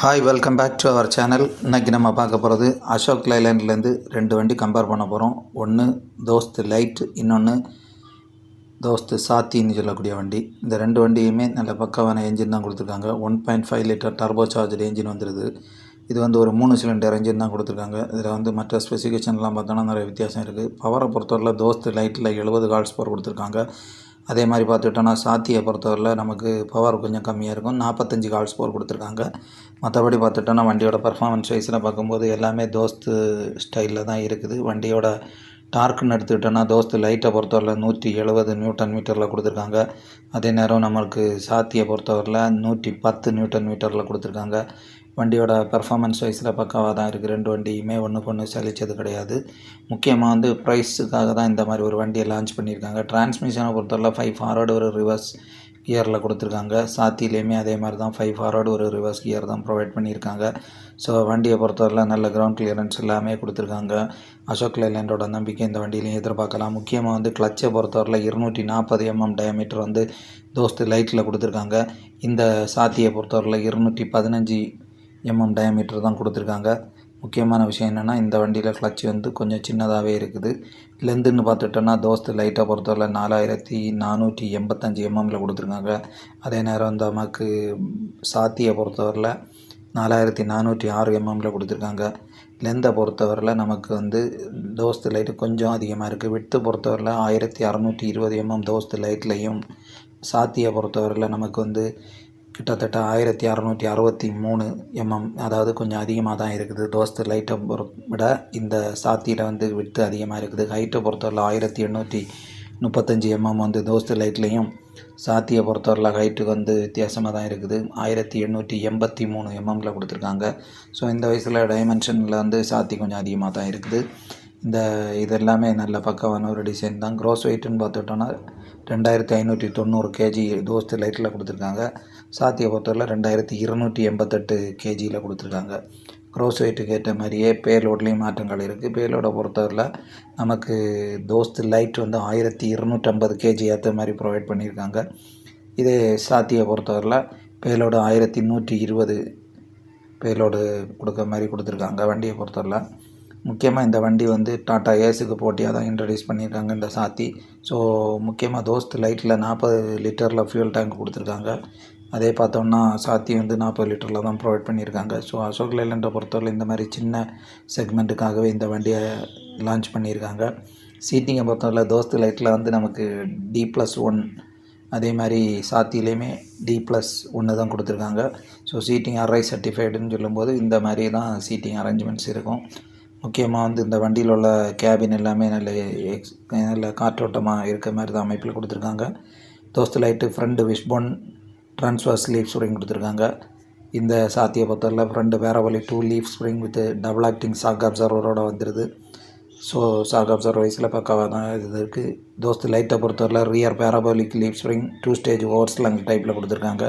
Hi welcome back to our channel இன்றைக்கி நம்ம பார்க்க போகிறது அசோக் லைலேண்ட்லேருந்து ரெண்டு வண்டி கம்பேர் பண்ண போகிறோம் ஒன்று தோஸ்து லைட் இன்னொன்று தோஸ்து சாத்தின்னு சொல்லக்கூடிய வண்டி. இந்த ரெண்டு வண்டியுமே நல்ல பக்கவான என்ஜின் தான் கொடுத்துருக்காங்க. One point five litre turbo charger engine வந்துடுது இது வந்து ஒரு மூணு சிலிண்டர் என்ஜின் தான் கொடுத்துருக்காங்க. இதில் வந்து மற்ற ஸ்பெசிஃபிகேஷன்லாம் பார்த்தோன்னா நிறைய வித்தியாசம் இருக்குது பவரை பொறுத்தவரையில் தோஸ்து லைட்டில் எழுபது கால்ஸ் பவர் கொடுத்துருக்காங்க. அதே மாதிரி பார்த்துக்கிட்டோன்னா சாத்தியை பொறுத்தவரையில் நமக்கு பவர் கொஞ்சம் கம்மியாக இருக்கும். நாற்பத்தஞ்சு கால்ஸ் ஸ்கோர் கொடுத்துருக்காங்க. மற்றபடி பார்த்துட்டோன்னா வண்டியோட பர்ஃபார்மன்ஸ் வைஸில் பார்க்கும்போது எல்லாமே தோஸ்து ஸ்டைலில் தான் இருக்குது. வண்டியோட டார்க்குன்னு எடுத்துக்கிட்டோன்னா தோஸ்து லைட்டை பொறுத்தவரையில் நூற்றி எழுபது நியூட்டன் மீட்டரில் கொடுத்துருக்காங்க. அதே நேரம் நம்மளுக்கு சாத்தியை பொறுத்தவரையில் நூற்றி பத்து நியூட்டன் மீட்டரில் கொடுத்துருக்காங்க. வண்டியோட பெர்ஃபார்மன்ஸ் வைஸில் பக்காவாக தான் இருக்குது ரெண்டு வண்டியுமே ஒன்று ஒன்று சலிச்சது கிடையாது. முக்கியமாக வந்து ப்ரைஸுக்காக தான் இந்த மாதிரி ஒரு வண்டியை லான்ச் பண்ணியிருக்காங்க. டிரான்ஸ்மிஷனை பொறுத்தவரை ஃபைவ் ஃபார்வர்டு ஒரு ரிவர்ஸ் கியரில் கொடுத்துருக்காங்க. சாத்திலையுமே அதே மாதிரி தான் ஃபைவ் ஃபார்வர்டு ஒரு ரிவர்ஸ் கியர் தான் ப்ரொவைட் பண்ணியிருக்காங்க. ஸோ வண்டியை பொறுத்தவரையில் நல்ல கிரவுண்ட் கிளியரன்ஸ் எல்லாமே கொடுத்துருக்காங்க. அசோக் லைலாண்டோட நம்பிக்கை இந்த வண்டியிலையும் எதிர்பார்க்கலாம். முக்கியமாக வந்து கிளச்சை பொறுத்தவரையில் இருநூற்றி நாற்பது எம்எம் டயமீட்டர் வந்து தோஸ்து லைட்டில் கொடுத்துருக்காங்க. இந்த சாத்தியை பொறுத்தவரையில் இருநூற்றி பதினஞ்சு எம்எம் டயமீட்டர் தான் கொடுத்துருக்காங்க. முக்கியமான விஷயம் என்னென்னா இந்த வண்டியில் கிளச் வந்து கொஞ்சம் சின்னதாகவே இருக்குது. லென்த்துன்னு பார்த்துட்டோன்னா தோஸ்து லைட்டை பொறுத்தவரை நாலாயிரத்தி நானூற்றி எண்பத்தஞ்சு எம்எம்மில் கொடுத்துருக்காங்க. அதே நேரம் இந்த நமக்கு சாத்தியை பொறுத்தவரையில் நாலாயிரத்தி நானூற்றி ஆறு எம்எம்மில் கொடுத்துருக்காங்க. லெந்தை பொறுத்தவரையில் நமக்கு வந்து தோஸ்து லைட்டு கொஞ்சம் அதிகமாக இருக்குது விட்டு பொறுத்தவரையில் ஆயிரத்தி அறநூற்றி இருபது எம்எம் தோஸ்து லைட்லேயும் சாத்தியை பொறுத்தவரையில் நமக்கு வந்து கிட்டத்தட்ட ஆயிரத்தி அறநூற்றி அறுபத்தி மூணு எம்எம் அதாவது கொஞ்சம் அதிகமாக தான் இருக்குது. தோஸ்து லைட்டை பொறு விட இந்த சாத்தியில் வந்து விட்டு அதிகமாக இருக்குது. ஹைட்டை பொறுத்தவரையில் ஆயிரத்தி எண்ணூற்றி முப்பத்தஞ்சு எம்எம் வந்து தோஸ்து லைட்லேயும் சாத்தியை பொறுத்தவரையில் ஹைட்டுக்கு வந்து வித்தியாசமாக தான் இருக்குது. ஆயிரத்தி எண்ணூற்றி எண்பத்தி மூணு எம்எம்மில் கொடுத்துருக்காங்க. ஸோ இந்த வயசில் டைமென்ஷனில் வந்து சாத்தி கொஞ்சம் அதிகமாக தான் இருக்குது. இந்த இது எல்லாமே நல்ல பக்கவான ஒரு டிசைன் தான். க்ரோஸ் வெயிட்டுன்னு பார்த்துட்டோன்னா ரெண்டாயிரத்தி ஐநூற்றி தொண்ணூறு கேஜி தோஸ்து லைட்டில் கொடுத்துருக்காங்க. சாத்தியை பொறுத்தவரையில் ரெண்டாயிரத்தி இருநூற்றி எண்பத்தெட்டு கேஜியில் கொடுத்துருக்காங்க. க்ரோஸ் வெயிட்டுக்கு ஏற்ற மாதிரியே பேலோட்லேயும் மாற்றங்கள் இருக்குது பேலோடை பொறுத்தவரையில் நமக்கு தோஸ்து லைட் வந்து ஆயிரத்தி இருநூற்றம்பது கேஜி ஏற்ற மாதிரி ப்ரொவைட் பண்ணியிருக்காங்க. இதே சாத்தியை பொறுத்தவரையில் பேலோடு ஆயிரத்தி நூற்றி இருபது பேலோடு கொடுக்க மாதிரி கொடுத்துருக்காங்க. வண்டியை பொறுத்தவரையில் முக்கியமாக இந்த வண்டி வந்து டாட்டா ஏஸுக்கு போட்டியாக தான் இன்ட்ரடியூஸ் பண்ணியிருக்காங்க இந்த சாத்தி. ஸோ முக்கியமாக தோஸ்த் லைட்டில் நாற்பது லிட்டரில் ஃபியூல் டேங்க் கொடுத்துருக்காங்க. அதே பார்த்தோம்னா சாத்தி வந்து நாற்பது லிட்டரில் தான் ப்ரொவைட் பண்ணியிருக்காங்க. ஸோ அசோக் லைலண்டை பொறுத்தவரை இந்த மாதிரி சின்ன செக்மெண்ட்டுக்காகவே இந்த வண்டியை லான்ச் பண்ணியிருக்காங்க. சீட்டிங்கை பொறுத்தவரை தோஸ்த் லைட்டில் வந்து நமக்கு டி ப்ளஸ் ஒன் அதே மாதிரி சாத்திலையுமே டி ப்ளஸ் ஒன்று தான் கொடுத்துருக்காங்க. ஸோ சீட்டிங் அரை சர்டிஃபைடுன்னு சொல்லும்போது இந்த மாதிரி தான் சீட்டிங் அரேஞ்ச்மெண்ட்ஸ் இருக்கும். முக்கியமாக வந்து இந்த வண்டியில் உள்ள கேபின் எல்லாமே நல்ல எக்ஸ் நல்ல காற்றோட்டமாக இருக்க மாதிரி தான் அமைப்பில் கொடுத்துருக்காங்க. Dost light front wishbone transverse leaf spring கொடுத்துருக்காங்க. இந்த சாத்திய பொறுத்தவரையில் ஃப்ரண்ட் வழி two leaf spring with double acting shock அப்சர்வரோட வந்துடுது ஸோ சாக் அப்சர்வர் வயசில் பக்காவாக தான் இது இருக்குது தோஸ்து லைட்டை பொறுத்தவரையில் rear parabolic leaf spring two stage over slung டைப்பில் கொடுத்துருக்காங்க.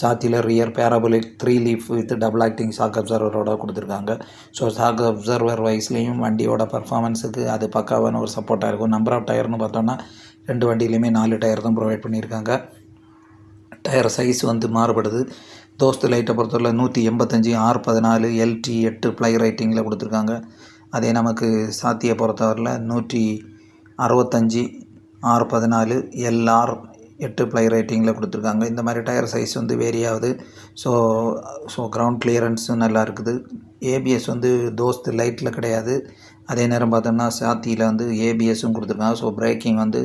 சாத்தியில் rear parabolic three leaf with double acting shock அப்சர்வரோட கொடுத்துருக்காங்க. ஸோ சாக் அப்சர்வர் வயசுலேயும் வண்டியோட பர்ஃபாமன்ஸுக்கு அது பக்காவான ஒரு சப்போர்ட்டாக இருக்கும். நம்பர் ஆஃப் டயர்னு பார்த்தோன்னா ரெண்டு வண்டியிலையுமே நாலு டயர் தான் ப்ரொவைட் பண்ணியிருக்காங்க. டயர் சைஸ் வந்து மாறுபடுது. தோஸ்து லைட்டை பொறுத்தவரை நூற்றி எண்பத்தஞ்சு ஆர் பதினாலு எல்டி எட்டு ப்ளை ரைட்டிங்கில் கொடுத்துருக்காங்க. அதே நமக்கு சாத்தியை பொறுத்தவரையில் நூற்றி அறுபத்தஞ்சி ஆர் பதினாலு எல்ஆர் எட்டு ப்ளை ரைட்டிங்கில் கொடுத்துருக்காங்க. இந்த மாதிரி டயர் சைஸ் வந்து வேரி ஆகுது ஸோ ஸோ கிரவுண்ட் கிளியரன்ஸும் நல்லா இருக்குது. ஏபிஎஸ் வந்து தோஸ்து லைட்டில் கிடையாது. அதே நேரம் பார்த்தோம்னா சாத்தியில் வந்து ஏபிஎஸும் கொடுத்துருக்காங்க. ஸோ பிரேக்கிங் வந்து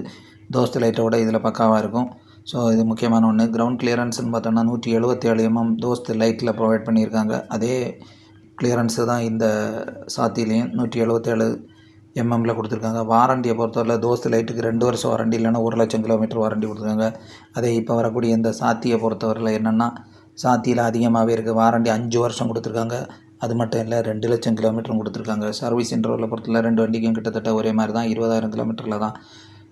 தோஸ்து லைட்டோட இதில் பக்காவாக இருக்கும். ஸோ இது முக்கியமான ஒன்று கிரவுண்ட் கிளியரன்ஸ்னு பார்த்தோம்னா நூற்றி எழுபத்தேழு எம்எம் தோஸ்து லைட்டில் ப்ரொவைட் பண்ணியிருக்காங்க. அதே கிளியரன்ஸு தான் இந்த சாத்திலையும் நூற்றி எழுபத்தேழு எம்எம்மில் கொடுத்துருக்காங்க. வாரண்டியை பொறுத்தவரை தோஸ்து லைட்டுக்கு ரெண்டு வருஷம் வாரண்டி இல்லைன்னா ஒரு லட்சம் கிலோமீட்டர் வாரண்டி கொடுத்துருக்காங்க. அதே இப்போ வரக்கூடிய இந்த சாத்தியை பொறுத்தவரையில் என்னென்னா சாத்தியில் அதிகமாகவே இருக்குது வாரண்டி அஞ்சு வருஷம் கொடுத்துருக்காங்க. அது மட்டும் இல்லை ரெண்டு லட்சம் கிலோமீட்டரும் கொடுத்துருக்காங்க. சர்வீஸ் இன்டர்வலில் பொறுத்தவரை ரெண்டு வண்டிக்கும் கிட்டத்தட்ட ஒரே மாதிரி தான். இருபதாயிரம் கிலோமீட்டரில் தான்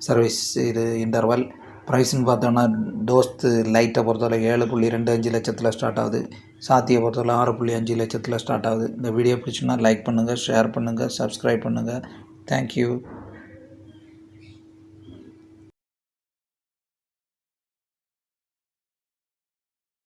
சர்வீஸ் இது இன்டர்வல் ப்ரைஸுன்னு பார்த்தோன்னா டோஸ்த்து லைட்டை பொறுத்தவரை ஏழு புள்ளி ரெண்டு அஞ்சு லட்சத்தில் ஸ்டார்ட் ஆகுது. சாத்தியை பொறுத்தவரை ஆறு புள்ளி அஞ்சு லட்சத்தில் ஸ்டார்ட் ஆகுது. இந்த வீடியோ பிடிச்சுன்னா லைக் பண்ணுங்கள் ஷேர் பண்ணுங்கள் சப்ஸ்கிரைப் பண்ணுங்கள் தேங்க்யூ